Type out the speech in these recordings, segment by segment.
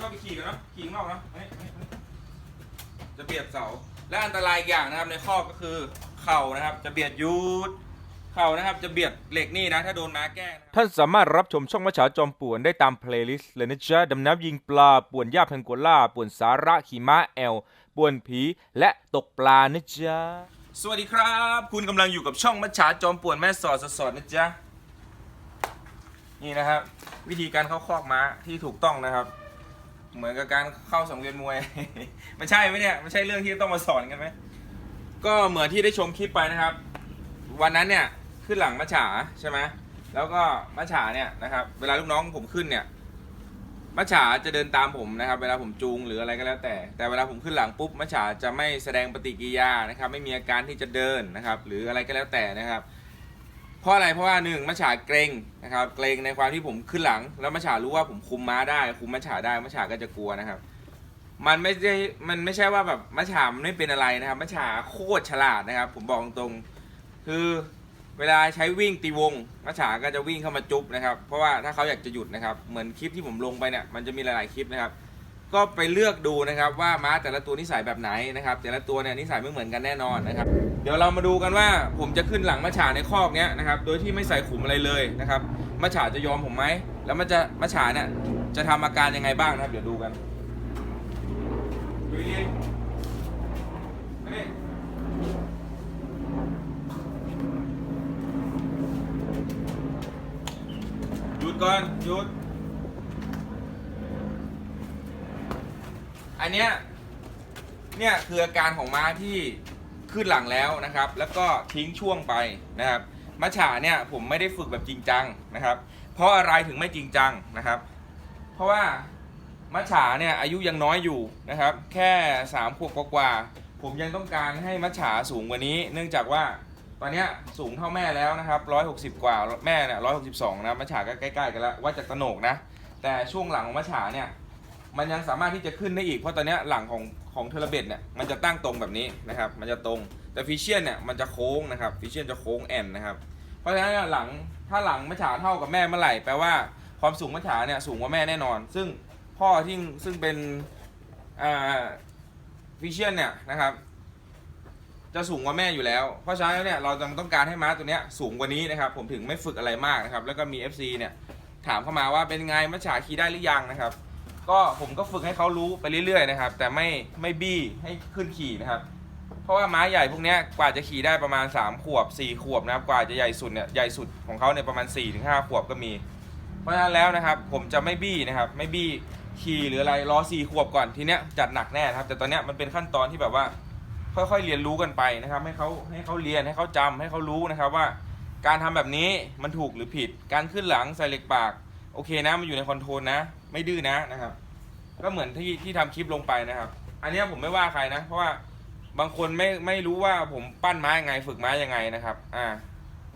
ชอบไปขี่กันเนาะขี่ข้างนอกเนาะเฮ้ยเฮ้ยเฮ้ยจะเบียดเสา และอันตรายอีกอย่างนะครับในข้อก็คือเข่านะครับ จะเบียดยูดเข่านะครับ จะเบียดเหล็กนี่นะ ถ้าโดนม้าแกล้งนะครับท่านสามารถรับชมช่องมัจฉาจอมป่วนได้ตามเพลย์ลิสต์เลยนะจ๊ะดำน้ำยิงปลา ป่วนย่าพังโกล่า ป่วนสาระขี่ม้าแอล ป่วนผี และตกปลานะจ๊ะ สวัสดีครับ คุณกำลังอยู่กับช่องมัจฉาจอมป่วนแม่สอดสดๆนะจ๊ะ นี่นะครับ วิธีการเข้าคอกม้าที่ถูกต้องนะครับ เหมือนกับการเข้าสังเวียนมวยไม่ใช่ไหมเนี่ยไม่ใช่เรื่องที่ต้องมาสอนกันไหมก็เหมือนที่ได้ชมคลิปไปนะครับ วันนั้นเนี่ยขึ้นหลังมัจฉาใช่ไหมแล้วก็มัจฉาเนี่ยนะครับ เวลาลูกน้องผมขึ้นเนี่ยมัจฉาจะเดินตามผมนะครับ เวลาผมจูงหรืออะไรก็แล้วแต่ แต่เวลาผมขึ้นหลังปุ๊บมัจฉาจะไม่แสดงปฏิกิริยานะครับ ไม่มีอาการที่จะเดินนะครับ หรืออะไรก็แล้วแต่นะครับ เพราะอะไรเพราะว่าหนึ่งมัจฉาเกรงนะครับ เกรงในความที่ผมขึ้นหลัง แล้วมัจฉารู้ว่าผมคุมม้าได้ คุมมัจฉาได้มัจฉาก็จะกลัวนะครับ มันไม่ใช่มันไม่ใช่ว่าแบบมัจฉามันไม่เป็นอะไรนะครับมัจฉาโคตรฉลาดนะครับ ผมบอกตรงๆคือเวลาใช้วิ่งตีวงมัจฉาก็จะวิ่งเข้ามาจุ๊บนะครับ เพราะว่าถ้าเขาอยากจะหยุดนะครับ เหมือนคลิปที่ผมลงไปเนี่ยมันจะมีหลายๆคลิปนะครับ ก็ไปเลือกดูนะครับว่าม้าแต่ละตัวนิสัยแบบไหนนะครับ แต่ละตัวเนี่ยนิสัยไม่เหมือนกันแน่นอนนะครับ เดี๋ยวเรามาดูกันว่าผมจะขึ้นหลังมัฉาในคอกเนี้ยนะครับ โดยที่ไม่ใส่ขุมอะไรเลยนะครับมัฉาจะยอมผมไหมแล้วมันจะมัฉาเนี่ยจะทำอาการยังไงบ้างนะครับ เดี๋ยวดูกันดูดีนี่หยุดก่อนหยุด อันเนี้ยเนี่ยคืออาการของม้าที่ขึ้นหลังแล้วนะครับ แล้วก็ทิ้งช่วงไปนะครับมัจฉาเนี่ยผมไม่ได้ฝึกแบบจริงจังนะครับ เพราะอะไรถึงไม่จริงจังนะครับ เพราะว่ามัจฉาเนี่ยอายุยังน้อยอยู่นะครับ แค่สามขวบกว่าผมยังต้องการให้มัจฉาสูงกว่านี้ เนื่องจากว่าตอนเนี้ยสูงเท่าแม่แล้วนะครับร้อยหกสิบกว่าแม่เนี่ยร้อยหกสิบสองนะมัจฉาก็ใกล้ๆกันแล้ววัดจากตะโหนกนะแต่ช่วงหลังของมัจฉาเนี่ย มันยังสามารถที่จะขึ้นได้อีก เพราะตอนนี้หลังของของเทเลเบตเนี่ยมันจะตั้งตรงแบบนี้นะครับ มันจะตรงแต่ฟิเชียนเนี่ยมันจะโค้งนะครับฟิเชียนจะโค้งแอนนะครับ เพราะฉะนั้นเนี่ยหลังถ้าหลังมัจฉาเท่ากับแม่เมื่อไหร่แปลว่าความสูงมัจฉาเนี่ยสูงกว่าแม่แน่นอน ซึ่งพ่อที่ซึ่งเป็นฟิเชียนเนี่ยนะครับจะสูงกว่าแม่อยู่แล้ว เพราะฉะนั้นเนี่ยเราจะต้องการให้ม้าตัวเนี้ยสูงกว่านี้นะครับ ผมถึงไม่ฝึกอะไรมากนะครับ แล้วก็มี FC เนี่ยถามเข้ามาว่าเป็นไงมัจฉาขี่ได้หรือยังนะครับ ก็ผมก็ฝึกให้เขารู้ไปเรื่อยๆนะครับ แต่ไม่ไม่บี้ให้ขึ้นขี่นะครับ เพราะว่าม้าใหญ่พวกนี้กว่าจะขี่ได้ประมาณ 3 ขวบ 4 ขวบนะครับ กว่าจะใหญ่สุดเนี่ยใหญ่สุดของเขาเนี่ยประมาณ 4-5 ขวบก็มี เพราะฉะนั้นแล้วนะครับ ผมจะไม่บี้นะครับ ไม่บี้ขี่หรืออะไรรอ 4 ขวบก่อนทีเนี้ยจัดหนักแน่นะครับ แต่ตอนเนี้ยมันเป็นขั้นตอนที่แบบว่า ค่อยๆเรียนรู้กันไปนะครับ ให้เขาให้เขาเรียนให้เขาจำให้เขารู้นะครับว่า การทำแบบนี้มันถูกหรือผิด การขึ้นหลังใส่เหล็กปากโอเคนะมันอยู่ในคอนโทรลนะ ไม่ดื้อนะนะครับ ก็เหมือนที่ที่ทำคลิปลงไปนะครับ อันเนี้ยผมไม่ว่าใครนะ เพราะว่าบางคนไม่ไม่รู้ว่าผมปั้นไม้ยังไง ฝึกไม้ยังไงนะครับ อ่า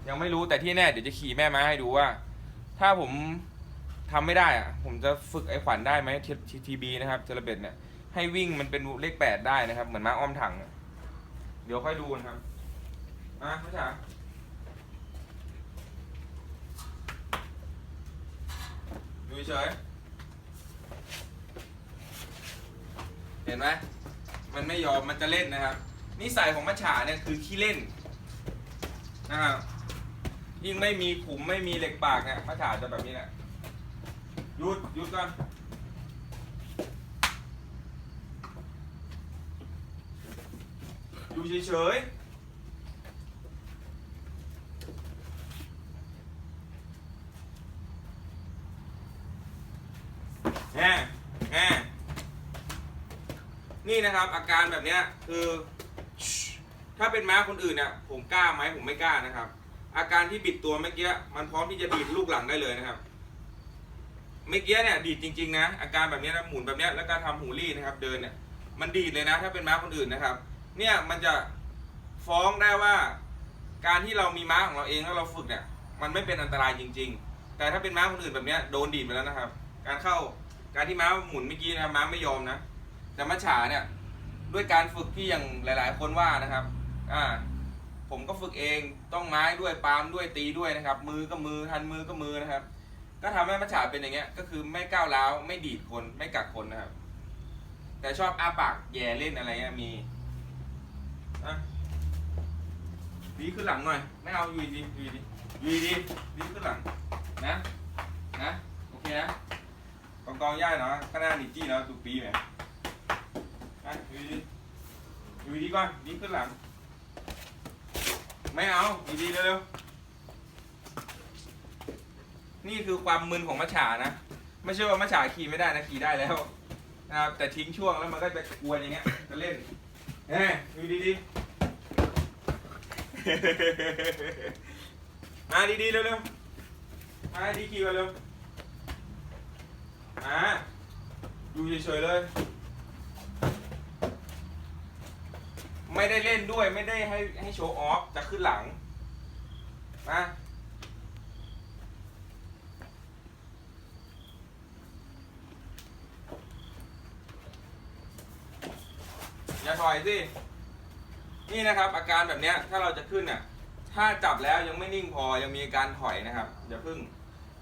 ยังไม่รู้แต่ที่แน่เดี๋ยวจะขี่แม่ไม้ให้ดูว่า ถ้าผมทำไม่ได้อะผมจะฝึกไอ้ขวัญได้ไหมทีทีบีนะครับเทเลเบตเนี่ยให้วิ่งมันเป็นเลขแปดได้นะครับ เหมือนม้าอ้อมถังอะเดี๋ยวค่อยดูนะครับอะพ่อจ๋าดูเฉย เห็นไหมมันไม่ยอมมันจะเล่นนะครับนิสัยของมัจฉาเนี่ยคือขี้เล่นนะครับยิ่งไม่มีขุมไม่มีเหล็กปากเนี่ยมัจฉาจะแบบนี้แหละหยุดหยุดก่อนอยู่เฉยๆแฮ่แฮ่ นี่นะครับ อาการแบบเนี้ยคือถ้าเป็นม้าคนอื่นเนี่ยผมกล้าไหมผมไม่กล้านะครับ อาการที่บิดตัวเมื่อกี้มันพร้อมที่จะดีดลูกหลังได้เลยนะครับเมื่อกี้เนี่ยดีดจริงๆนะอาการแบบนี้นะหมุนแบบนี้แล้วก็ทำหูรี่นะครับ เดินเนี่ยมันดีดเลยนะ ถ้าเป็นม้าคนอื่นนะครับ เนี่ยมันจะฟ้องได้ว่า การที่เรามีม้าของเราเองแล้วเราฝึกเนี่ย มันไม่เป็นอันตรายจริง ๆ แต่ถ้าเป็นม้าคนอื่นแบบนี้โดนดีดไปแล้วนะครับ การเข้าการที่ม้าหมุนเมื่อกี้นะม้าไม่ยอมนะ แต่มัจฉาเนี่ย ด้วยการฝึกที่อย่างหลาย ๆ คนว่านะครับ อ่า ผมก็ฝึกเองต้องไม้ด้วยปามด้วยตีด้วยนะครับ มือก็มือทันมือก็มือนะครับ ก็ทำให้มัจฉาเป็นอย่างเงี้ย ก็คือไม่ก้าวร้าวไม่ดีดคนไม่กัดคนนะครับ แต่ชอบอาปากแย่เล่นอะไรเงี้ยมีอะดีขึ้นหลังหน่อย ไม่เอาอยู่ดีอยู่ดีอยู่ดีดีขึ้นหลังนะนะโอเคนะกองกองย่าเนาะข้างหน้าดิจี้เนาะตุกปีไหม อยู่ดีก่อนดีขึ้นหลัง ไม่เอาอยู่ดีเร็วๆนี่คือความมึนของมัจฉานะ ไม่ใช่ว่ามัจฉาขี่ไม่ได้นะขี่ได้แล้วนะครับแต่ทิ้งช่วงแล้วมันก็จะกวนอย่างเงี้ยจะเล่นเฮ้ยอยู่ดีๆมาดีๆเร็วๆมาดีขี่มาเร็วมาอยู่เฉยๆเลย ไม่ได้เล่นด้วยไม่ได้ให้ให้โชว์ออฟจะขึ้นหลังมาอย่าถอยสินี่นะครับ อาการแบบเนี้ยถ้าเราจะขึ้นน่ะถ้าจับแล้วยังไม่นิ่งพอยังมีอาการถอยนะครับอย่าพึ่ง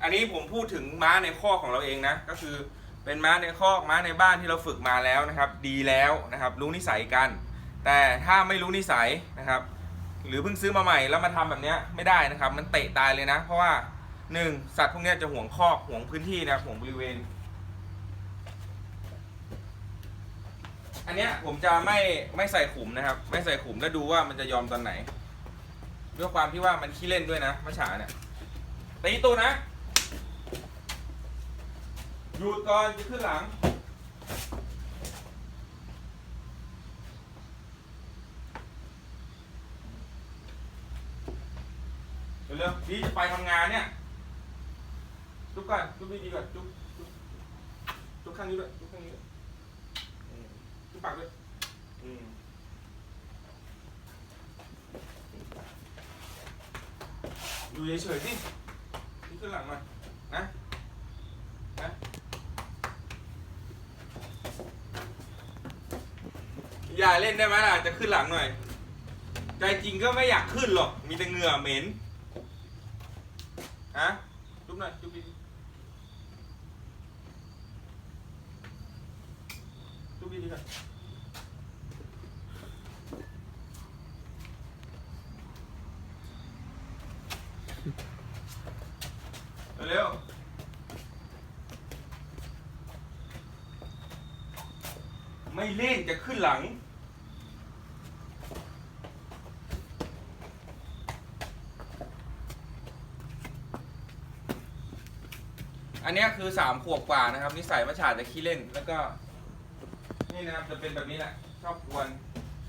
อันนี้ผมพูดถึงม้าในข้อของเราเองนะ ก็คือเป็นม้าในคอม้าในบ้านที่เราฝึกมาแล้วนะครับ ดีแล้วนะครับ รู้นิสัยกัน แต่ถ้าไม่รู้นิสัยนะครับ หรือเพิ่งซื้อมาใหม่แล้วมาทำแบบนี้ไม่ได้นะครับ มันเตะตายเลยนะ เพราะว่าหนึ่งสัตว์พวกนี้จะห่วงคอกห่วงพื้นที่นะห่วงบริเวณ อันเนี้ยผมจะไม่ไม่ใส่ขุมนะครับ ไม่ใส่ขุมแล้วดูว่ามันจะยอมตอนไหนด้วยความที่ว่ามันขี้เล่นด้วยนะมะฉาเนี่ยตีตูนะหยุดก่อนจะขึ้นหลัง เร็วๆดีจะไปทำงานเนี่ยจุ๊บก่อนจุ๊บดีๆก่อนจุ๊บจุ๊บจุ๊บข้างนี้ด้วยจุ๊บข้างนี้ด้วยอืมจุ๊บปากด้วยอืมอยู่เฉยๆสิที่ขึ้นหลังมานะนะอย่าเล่นได้ไหมล่ะจะขึ้นหลังหน่อย ใจจริงก็ไม่อยากขึ้นหรอก มีแต่เหงื่อเหม็น ฮะจุ๊บหน่อยจุ๊บดีจุ๊บดีดีก่อนเร็วๆไม่เล่นจะขึ้นหลัง อันเนี้ยคือสามขวบกว่านะครับนิสัยมัจฉาจะขี้เล่นแล้วก็ นี่นะครับจะเป็นแบบนี้แหละชอบกวน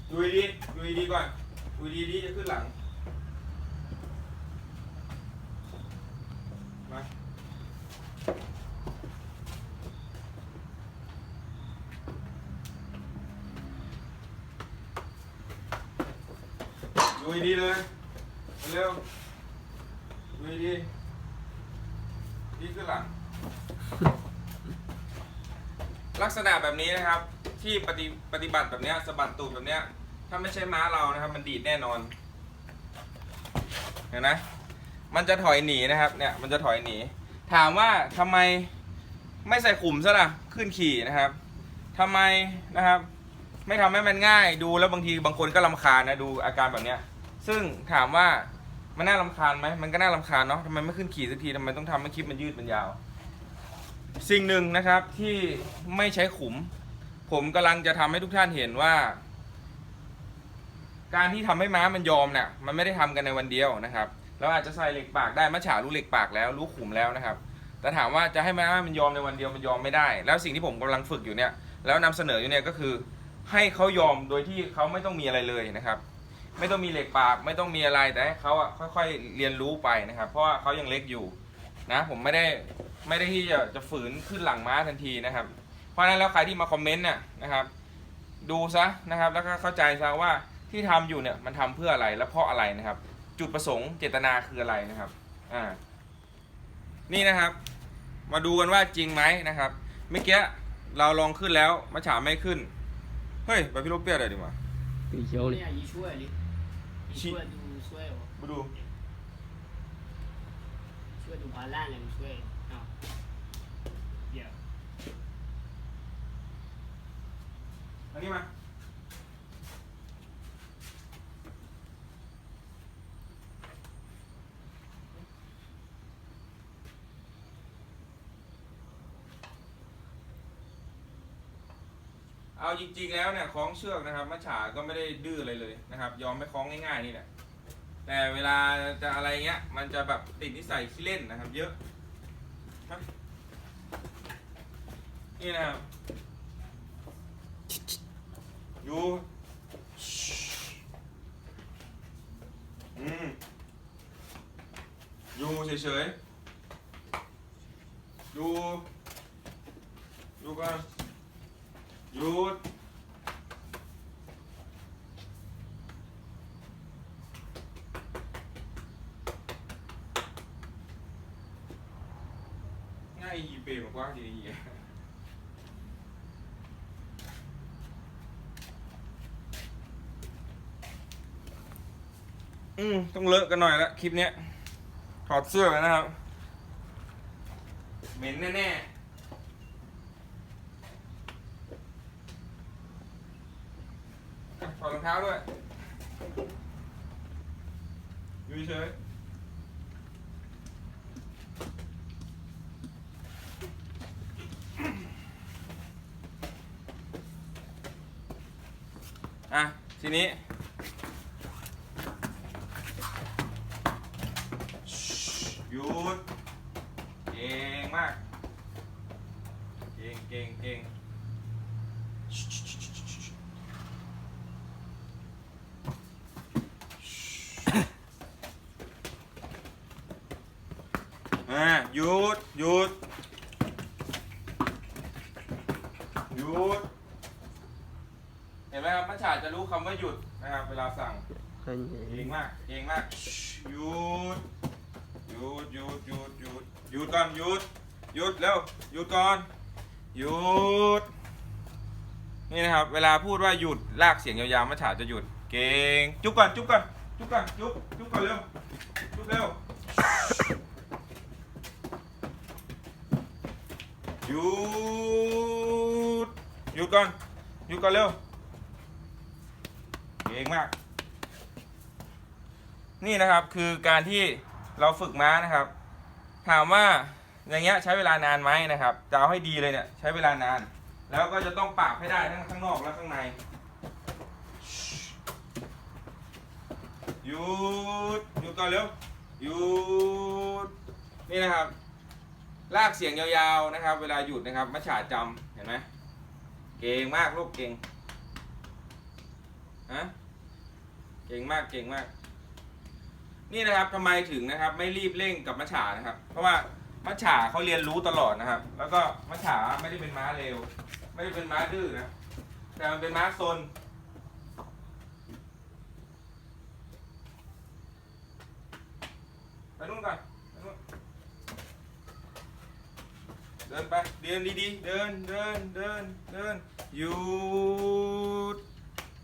ดูดีๆดูดีๆก่อนดูดีๆจะขึ้นหลัง มาดูดีๆเลยเร็วๆดูดีๆ นี่คือหลัง ลักษณะ แบบนี้นะครับ ที่ปฏิปฏิบัติแบบเนี้ยสะบัดตูดแบบเนี้ย ถ้าไม่ใช่ม้าเรานะครับ มันดีดแน่นอน เห็นไหมมันจะถอยหนีนะครับ เนี่ยมันจะถอยหนี ถามว่าทำไมไม่ใส่ขุมซะล่ะขึ้นขี่นะครับทำไมนะครับ ไม่ทำให้มันง่ายดูแล้วบางทีบางคนก็ลำคาญนะดูอาการแบบเนี้ย ซึ่งถามว่ามันน่าลำคาญไหมมันก็น่าลำคาญเนาะทำไมไม่ขึ้นขี่สักทีทำไมต้องทำให้คลิปมันยืดมันยาว สิ่งหนึ่งนะครับที่ไม่ใช้ขุม ผมกำลังจะทำให้ทุกท่านเห็นว่า การที่ทำให้ม้ามันยอมเนี่ยมันไม่ได้ทำกันในวันเดียวนะครับเราอาจจะใส่เหล็กปากได้มัจฉารู้เหล็กปากแล้วรู้ขุมแล้วนะครับ แต่ถามว่าจะให้ม้ามันยอมในวันเดียวมันยอมไม่ได้ แล้วสิ่งที่ผมกำลังฝึกอยู่เนี่ยแล้วนำเสนออยู่เนี่ยก็คือ ให้เขายอมโดยที่เขาไม่ต้องมีอะไรเลยนะครับ ไม่ต้องมีเหล็กปากไม่ต้องมีอะไรแต่ให้เขาอะค่อยๆเรียนรู้ไปนะครับ เพราะว่าเขายังเล็กอยู่นะผมไม่ได้ ไม่ได้ที่จะจะฝืนขึ้นหลังม้าทันทีนะครับ เพราะฉะนั้นแล้วใครที่มาคอมเมนต์เนี่ยนะครับ ดูซะนะครับ แล้วก็เข้าใจซะว่าที่ทำอยู่เนี่ยมันทำเพื่ออะไรและเพราะอะไรนะครับ จุดประสงค์เจตนาคืออะไรนะครับอ่านี่นะครับ มาดูกันว่าจริงไหมนะครับเมื่อกี้เราลองขึ้นแล้วมาฉาไม่ขึ้นเฮ้ยไปพี่ลูกเปียดเลยดีกว่าปีเขียวเลยเนี่ยอีช่วยลิอีช่วยดูช่วยเหรอมาดูช่วยดูพาล่างเลยมันช่วย เยวอันนี้มาเอาจริงๆแล้วเนี่ยคล้องเชือกนะครับมัจฉาก็ไม่ได้ดื้ออะไรเลยนะครับ ยอมไม่คล้องง่ายๆนี่แหละแต่เวลาจะอะไรเงี้ยมันจะแบบติดนิสัยขี้เล่นนะครับ เยอะ นี่นะครับอยู่อืมอยู่เฉยๆอยู่อยู่ก่อนหยุดง่ายยีเปย์มากกว่าดีดี อืมต้องเลอะกันหน่อยละคลิปเนี้ยถอดเสื้อกันนะครับ เหม็นแน่ๆถอดรองเท้าด้วยอยู่เฉยอะ ทีนี้ หยุด เก่งมาก เก่งเก่งเก่ง อะหยุดหยุดหยุด เห็นไหมครับมัจฉาจะรู้คำว่าหยุดนะครับเวลาสั่งเก่งมากเก่งมากหยุดหยุดหยุดหยุดหยุดหยุดก่อนหยุดหยุดเร็วหยุดก่อนหยุด นี่นะครับ เวลาพูดว่าหยุดลากเสียงยาวๆมัจฉาจะหยุด เก่งจุ๊บก่อนจุ๊บก่อนจุ๊บก่อนจุ๊บจุ๊บก่อนเร็วจุ๊บเร็ว ห ยุดหยุดก่อนหยุดก่อนเร็ว เก่งมาก นี่นะครับคือการที่เราฝึกม้านะครับ ถามว่าอย่างเงี้ยใช้เวลานานไหมนะครับจะเอาให้ดีเลยเนี่ยใช้เวลานาน แล้วก็จะต้องปาบให้ได้ทั้งข้างนอกและข้างในหยุดหยุดก่อนเร็วหยุดนี่นะครับ ลากเสียงยาวๆนะครับ เวลาหยุดนะครับมัจฉาจำเห็นไหมเก่งมากลูกเก่งฮะเก่งมากเก่งมาก นี่นะครับทำไมถึงนะครับ ไม่รีบเร่งกับมัจฉานะครับ เพราะว่ามัจฉาเขาเรียนรู้ตลอดนะครับ แล้วก็มัจฉาไม่ได้เป็นม้าเร็ว ไม่ได้เป็นม้าดื้อนะแต่มันเป็นม้าซนไปนู่นก่อนไปนู่นเดินไป เดินดีๆ เดินเดินเดินเดินหยุด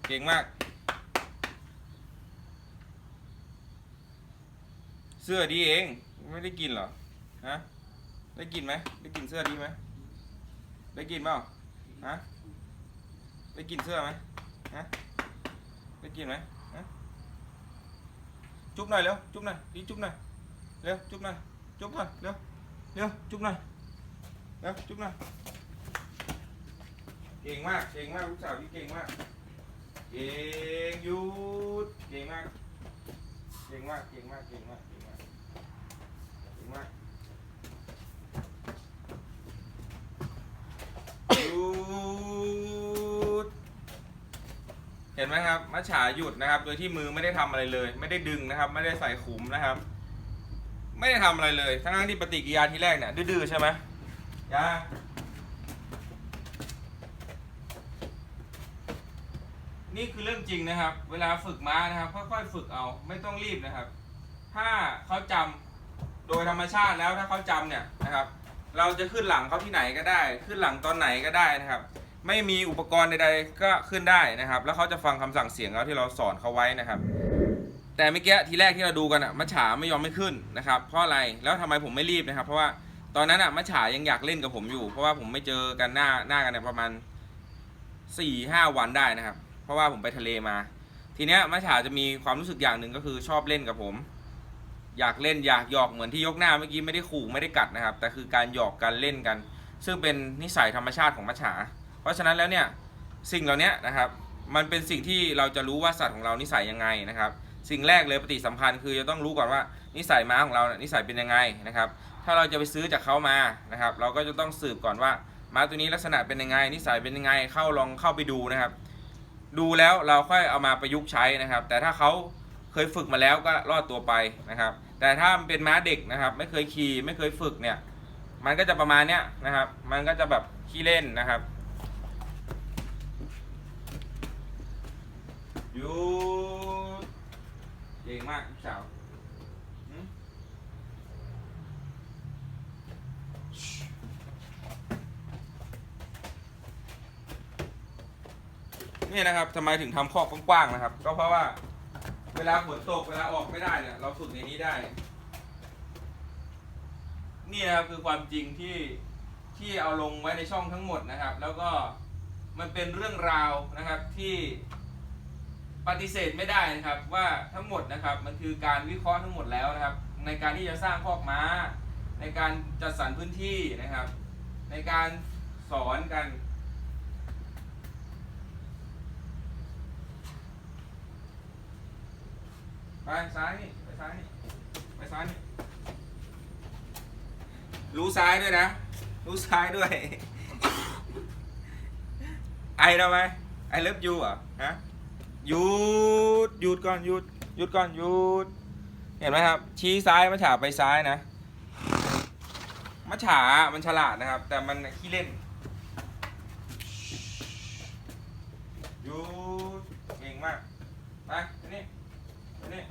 เก่งมาก เสื้อดีเอง ไม่ได้กินเหรอ ฮะ ได้กินไหม ได้กินเสื้อดีไหม ได้กินเปล่า ฮะ ได้กินเสื้อไหมฮะ ได้กินไหมฮะ จุ๊บหน่อยเร็ว จุ๊บหน่อย ดีจุ๊บหน่อย เร็ว จุ๊บหน่อย จุ๊บหน่อย เร็ว เร็ว จุ๊บหน่อย เร็วจุ๊บหน่อยเก่งมาก เก่งมากลูกสาวที่เก่งมาก เก่งหยุดเก่งมาก เก่งมาก เก่งมาก เก่งมาก เก่งมาก เก่งมากหยุดเห็นไหมครับมัจฉาหยุดนะครับ โดยที่มือไม่ได้ทำอะไรเลย ไม่ได้ดึงนะครับ ไม่ได้ใส่ขุมนะครับ ไม่ได้ทำอะไรเลย ทั้งที่ปฏิกิริยาที่แรกเนี่ยดื้อใช่ไหม ยานี่คือเรื่องจริงนะครับ เวลาฝึกม้านะครับค่อยๆฝึกเอาไม่ต้องรีบนะครับ ถ้าเขาจำโดยธรรมชาติแล้วถ้าเขาจำเนี่ยนะครับ เราจะขึ้นหลังเขาที่ไหนก็ได้ ขึ้นหลังตอนไหนก็ได้นะครับ ไม่มีอุปกรณ์ใดๆก็ขึ้นได้นะครับ แล้วเขาจะฟังคำสั่งเสียงเราที่เราสอนเขาไว้นะครับ แต่เมื่อกี้ทีแรกที่เราดูกันอะมัจฉาไม่ยอมไม่ขึ้นนะครับ เพราะอะไรแล้วทำไมผมไม่รีบนะครับ เพราะว่า ตอนนั้นอะมัจฉายังอยากเล่นกับผมอยู่ เพราะว่าผมไม่เจอกันหน้าหน้ากันเนี่ยประมาณสี่ห้าวันได้นะครับ เพราะว่าผมไปทะเลมา ทีเนี้ยมัจฉาจะมีความรู้สึกอย่างหนึ่งก็คือชอบเล่นกับผม อยากเล่นอยากหยอกเหมือนที่ยกหน้าเมื่อกี้ไม่ได้ขู่ไม่ได้กัดนะครับ แต่คือการหยอกกันเล่นกัน ซึ่งเป็นนิสัยธรรมชาติของมัจฉา เพราะฉะนั้นแล้วเนี่ยสิ่งเหล่านี้นะครับ มันเป็นสิ่งที่เราจะรู้ว่าสัตว์ของเรานิสัยยังไงนะครับ สิ่งแรกเลยปฏิสัมพันธ์คือจะต้องรู้ก่อนว่านิสัยม้าของเรานิสัยเป็นยังไงนะครับ ถ้าเราจะไปซื้อจากเขามานะครับ เราก็จะต้องสืบก่อนว่าม้าตัวนี้ลักษณะเป็นยังไง นิสัยเป็นยังไงเข้าลองเข้าไปดูนะครับ ดูแล้วเราค่อยเอามาประยุกต์ใช้นะครับ แต่ถ้าเขาเคยฝึกมาแล้วก็รอดตัวไปนะครับ แต่ถ้ามันเป็นม้าเด็กนะครับ ไม่เคยขี่ไม่เคยฝึกเนี่ย มันก็จะประมาณเนี้ยนะครับ มันก็จะแบบขี้เล่นนะครับยูเก่งมากสาวหืม นี่นะครับทำไมถึงทำคอกกว้างๆนะครับ ก็เพราะว่า เวลาฝนตกเวลาออกไม่ได้เนี่ย เราฝึกในนี้ได้ นี่นะครับคือความจริงที่ที่เอาลงไว้ในช่องทั้งหมดนะครับ แล้วก็มันเป็นเรื่องราวนะครับที่ปฏิเสธไม่ได้นะครับ ว่าทั้งหมดนะครับ มันคือการวิเคราะห์ทั้งหมดแล้วนะครับ ในการที่จะสร้างคอกม้า ในการจัดสรรพื้นที่นะครับ ในการสอนกัน ไปซ้ายนี่ไปซ้ายนี่ไปซ้ายนี่รู้ซ้ายด้วยนะ รู้ซ้ายด้วย ไอเราไหมไอเลิฟยูอะฮะหยุดหยุดก่อนหยุดหยุดก่อนหยุด เห็นไหมครับ ชี้ซ้ายมัจฉาไปซ้ายนะ มัจฉา มันฉลาดนะครับ แต่มันขี้เล่นหยุดเก่งมากไปอันนี้อันนี้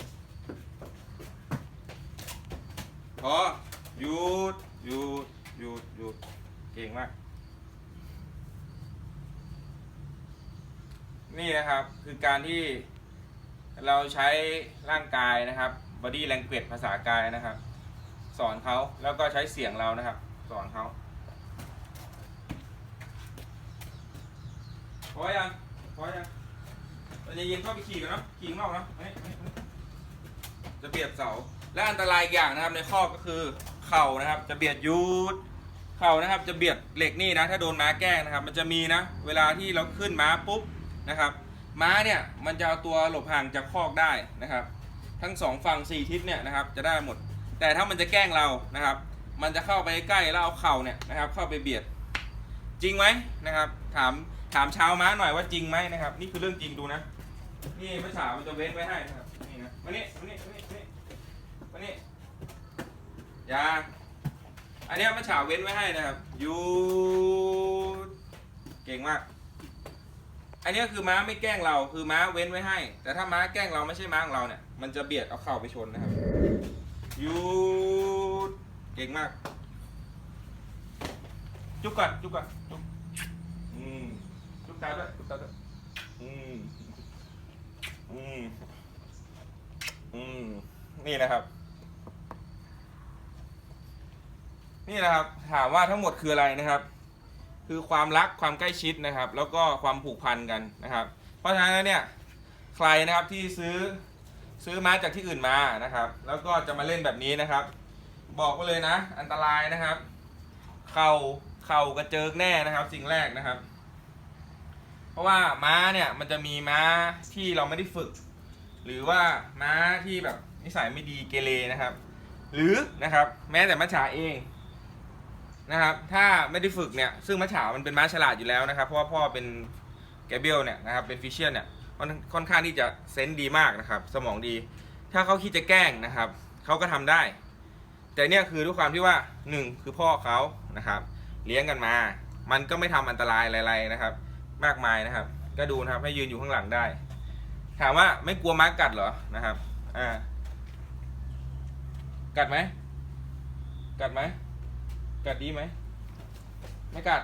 พอหยุดหยุดหยุดหยุดเก่งมาก นี่นะครับคือการที่เราใช้ร่างกายนะครับ body language ภาษากายนะครับ สอนเขาแล้วก็ใช้เสียงเรานะครับ สอนเขาพอยังพอยังเราจะเย็นเข้าไปขี่กันเนาะขี่นอกเนาะจะเบียดเสาและอันตรายอีกอย่างนะครับในข้อก็คือเข่านะครับ จะเบียดยูดเข่านะครับ จะเบียดเหล็กนี่นะ ถ้าโดนม้าแกล้งนะครับ มันจะมีนะ เวลาที่เราขึ้นม้าปุ๊บนะครับ ม้าเนี่ยมันจะเอาตัวหลบห่างจากคอกได้นะครับ ทั้งสองฝั่งสี่ทิศเนี่ยนะครับ จะได้หมด แต่ถ้ามันจะแกล้งเรานะครับ มันจะเข้าไปใกล้แล้วเอาเข่าเนี่ยนะครับ เข้าไปเบียด จริงไหมนะครับ ถามถามชาวม้าหน่อยว่าจริงไหมนะครับ นี่คือเรื่องจริงดูนะ นี่เมื่อเช้ามันจะเว้นไว้ให้นะครับนี่นะมานี่มานี่มานี่มานี่มานี่อยาอันนี้มื่อเช้าเว้นไว้ให้นะครับยูเก่งมาก อันนี้คือม้าไม่แกล้งเราคือม้าเว้นไว้ให้ แต่ถ้าม้าแกล้งเราไม่ใช่ม้าของเราเนี่ย มันจะเบียดเอาเข่าไปชนนะครับ หยูดเก่งมาก จุกก่อนจุกก่อนจุกอืมจุกตาด้วยจุกตาด้วยอืมอืมอืมนี่นะครับ นี่นะครับ ถามว่าทั้งหมดคืออะไรนะครับ คือความรักความใกล้ชิดนะครับ แล้วก็ความผูกพันกันนะครับ เพราะฉะนั้นเนี่ยใครนะครับที่ซื้อ ซื้อม้าจากที่อื่นมานะครับ แล้วก็จะมาเล่นแบบนี้นะครับ บอกไว้เลยนะ อันตรายนะครับ เข่าเข่ากระเจิงแน่นะครับ สิ่งแรกนะครับ เพราะว่าม้าเนี่ยมันจะมีม้าที่เราไม่ได้ฝึก หรือว่าม้าที่แบบนิสัยไม่ดีเกเรนะครับ หรือนะครับ แม้แต่มัจฉาเองนะครับ ถ้าไม่ได้ฝึกเนี่ย ซึ่งมัจฉามันเป็นม้าฉลาดอยู่แล้วนะครับ เพราะว่าพ่อเป็นแกเบลเนี่ยนะครับ เป็นฟิเชียนเนี่ย ค่อนข้างที่จะเซนส์ดีมากนะครับ สมองดี ถ้าเขาคิดจะแกล้งนะครับเขาก็ทำได้ แต่เนี่ยคือด้วยความที่ว่าหนึ่งคือพ่อเขานะครับ เลี้ยงกันมา มันก็ไม่ทำอันตรายอะไรๆนะครับ มากมายนะครับ ก็ดูนะครับให้ยืนอยู่ข้างหลังได้ ถามว่าไม่กลัวม้ากัดเหรอนะครับอ่ากัดไหมกัดไหมกัดดีไหมไม่กัด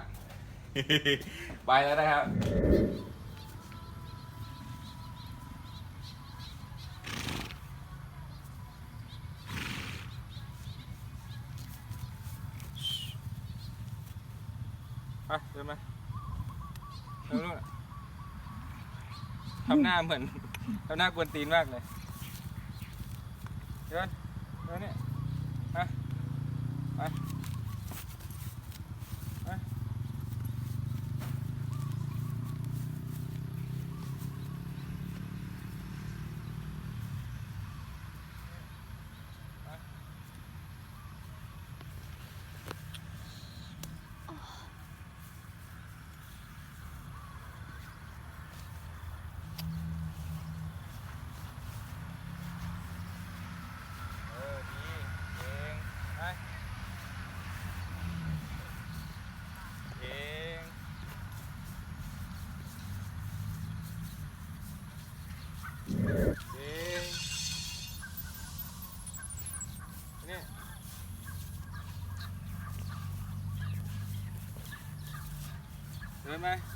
ไปแล้วนะครับะเดินมาเร็วๆทำหน้าเหมือน ทำหน้ากวนตีนมากเลยเดินเดินเนี่ยฮไป เดินไป